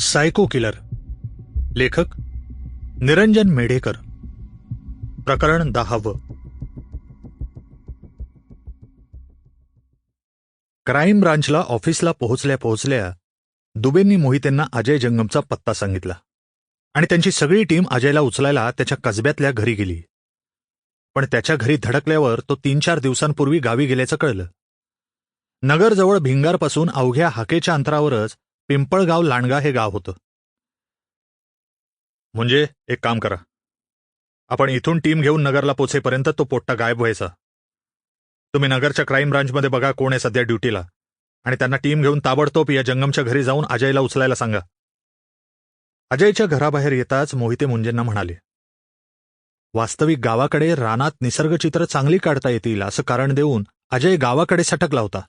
Saiko killer. लेखक निरंजन मेढेकर. प्रकरण दहावं. Crime ब्रांचला ऑफिसला पोहोचल्या पोहोचल्या दुबेंनी मोहितेंना अजय जंगमचा पत्ता सांगितला आणि त्यांची सगळी टीम अजयला उचलायला त्याच्या कसब्यातल्या घरी गेली. पण त्याच्या घरी धडकल्यावर तो तीन चार दिवसांपूर्वी गावी गेल्याचं कळलं. नगरजवळ भिंगारपासून अवघ्या हाकेच्या अंतरावरच पिंपळगाव लांडगा हे गाव होतं. म्हणजे एक काम करा. आपण इथून टीम घेऊन नगरला पोचेपर्यंत तो पोट्टा गायब व्हायचा. तुम्ही नगरच्या क्राईम ब्रांचमध्ये बघा कोण आहे सध्या ड्युटीला. आणि त्यांना टीम घेऊन ताबडतोब या जंगमच्या घरी जाऊन अजयला उचलायला सांगा. अजयच्या घराबाहेर येताच मोहिते मुंजेंना म्हणाले वास्तविक गावाकडे रानात निसर्गचित्र चांगली काढता येतील असं कारण देऊन अजय गावाकडे सटकला होता.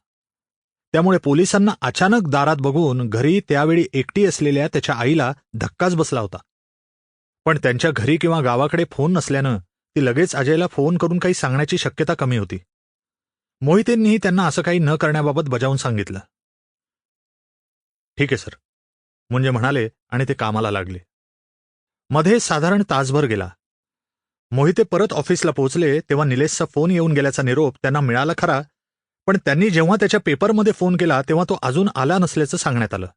त्यामुळे पोलिसांना अचानक दारात बघून घरी त्यावेळी एकटी असलेल्या त्याच्या आईला धक्काच बसला होता. पण त्यांच्या घरी किंवा गावाकडे फोन नसल्यानं ती लगेच अजयला फोन करून काही सांगण्याची शक्यता कमी होती. मोहितेंनीही त्यांना असं काही न करण्याबाबत बजावून सांगितलं. ठीक आहे सर म्हणजे म्हणाले आणि ते कामाला लागले. मध्ये साधारण तासभर गेला. मोहिते परत ऑफिसला पोहोचले तेव्हा निलेशचा फोन येऊन गेल्याचा निरोप त्यांना मिळाला खरा पण त्यांनी जेव्हा त्याच्या पेपरमध्ये फोन केला तेव्हा तो अजून आला नसल्याचं सांगण्यात आलं.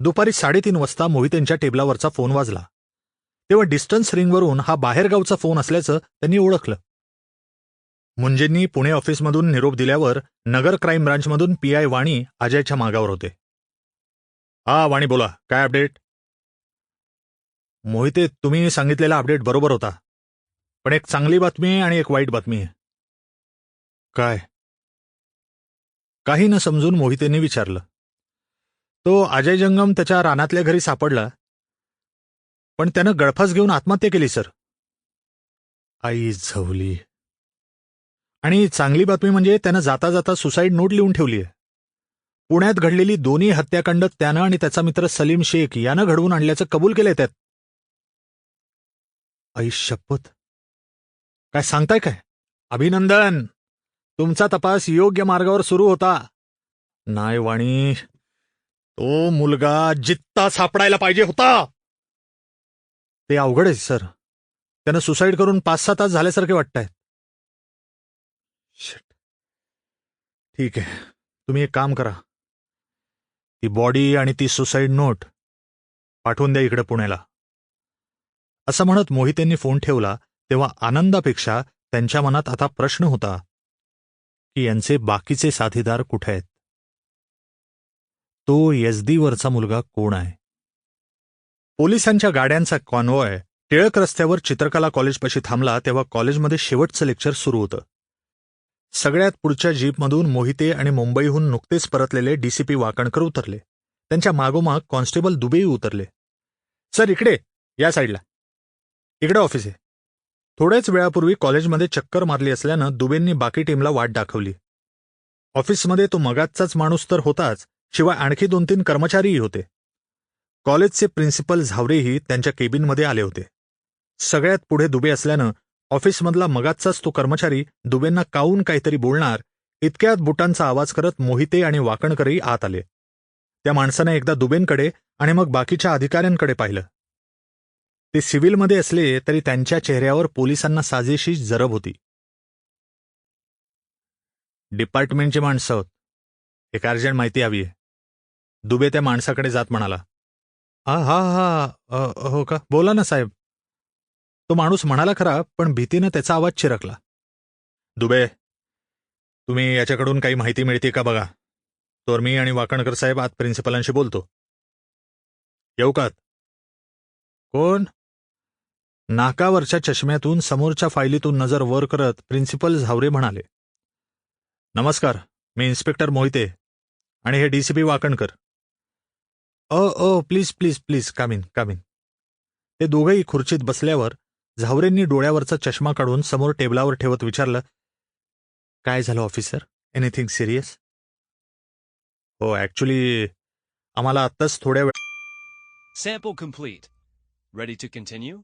दुपारी साडेतीन वाजता मोहितेंच्या टेबलावरचा फोन वाजला. तेव्हा डिस्टन्स रिंगवरून हा बाहेरगावचा फोन असल्याचं त्यांनी ओळखलं. मुंजेंनी पुणे ऑफिसमधून निरोप दिल्यावर नगर क्राईम ब्रांचमधून पी आय वाणी अजयच्या मागावर होते. हा वाणी बोला काय अपडेट? मोहिते तुम्ही सांगितलेला अपडेट बरोबर होता. पण एक चांगली बातमी आहे आणि एक वाईट बातमी आहे. काय? काही न समजून मोहितेने विचारलं तो अजय जंगम त्याच्या रानातल्या घरी सापडला पण त्यानं गळफास घेऊन आत्महत्या केली सर. आई झवली. आणि चांगली बातमी म्हणजे त्यानं जाता जाता सुसाईड नोट लिहून ठेवली आहे. पुण्यात घडलेली दोन्ही हत्याकांड त्यानं आणि त्याचा मित्र सलीम शेख यानं घडवून आणल्याचं कबूल केलंय त्यात. आई शपथ. काय सांगताय काय? अभिनंदन. तुमचा तपास योग्य मार्गावर सुरू होता. नाय वाणी. तो मुलगा जित्ता सापडायला पाहिजे होता. ते अवघड आहे सर. त्यानं सुसाईड करून पाच सहा तास झाल्यासारखे वाटतायत ठीक आहे. तुम्ही एक काम करा. ती बॉडी आणि ती सुसाईड नोट पाठवून द्या इकडे पुण्याला. असं म्हणत मोहितेंनी फोन ठेवला तेव्हा आनंदापेक्षा त्यांच्या मनात आता प्रश्न होता. की यांचे बाकीचे साथीदार कुठे आहेत? तो वरचा मुलगा कोण आहे? पोलिसांच्या गाड्यांचा कॉन्वॉय टिळक रस्त्यावर चित्रकला कॉलेजपाशी थांबला तेव्हा कॉलेजमध्ये शेवटचं लेक्चर सुरू होतं. सगळ्यात पुढच्या जीपमधून मोहिते आणि मुंबईहून नुकतेच परतलेले डीसीपी वाकणकर उतरले. त्यांच्या मागोमाग कॉन्स्टेबल दुबेही उतरले. सर इकडे या साईडला. इकडे ऑफिस आहे. थोड्याच वेळापूर्वी कॉलेजमध्ये चक्कर मारली असल्यानं दुबेंनी बाकी टीमला वाट दाखवली. ऑफिसमध्ये तो मगाचाच माणूस तर होताच शिवाय आणखी दोन तीन कर्मचारीही होते. कॉलेजचे प्रिन्सिपल झावरेही त्यांच्या केबिनमध्ये आले होते. सगळ्यात पुढे दुबे असल्यानं ऑफिसमधला मगाचाच तो कर्मचारी दुबेंना काऊन काहीतरी बोलणार इतक्यात बुटांचा आवाज करत मोहिते आणि वाकणकरही आत आले. त्या माणसाने एकदा दुबेंकडे आणि मग बाकीच्या अधिकाऱ्यांकडे पाहिलं. ते सिव्हिलमध्ये असले तरी त्यांच्या चेहऱ्यावर पोलिसांना साजेशी जरब होती. डिपार्टमेंटची माणसं आहोत एक अर्जंट माहिती हवी आहे. दुबे त्या माणसाकडे जात म्हणाला. हा हा हा हो का? बोला ना साहेब. तो माणूस म्हणाला खरा पण भीतीनं त्याचा आवाज चिरकला. दुबे तुम्ही याच्याकडून काही माहिती मिळते का बघा? तर मी आणि वाकणकर साहेब आत प्रिन्सिपलांशी बोलतो. येऊ का कोण? नाकावरच्या चष्म्यातून समोरच्या फायलीतून नजर वर करत प्रिन्सिपल झावरे म्हणाले नमस्कार मी इन्स्पेक्टर मोहिते आणि हे DCP Wakankar. Uh uh please please please come in come in ते दोघंही खुर्चीत बसल्यावर झावरेंनी डोळ्यावरचा चष्मा काढून समोर टेबलावर ठेवत विचारलं काय झालं ऑफिसर? Anything serious? हो ऍक्च्युली आम्हाला आत्ताच थोड्या वेळ sample complete ready to continue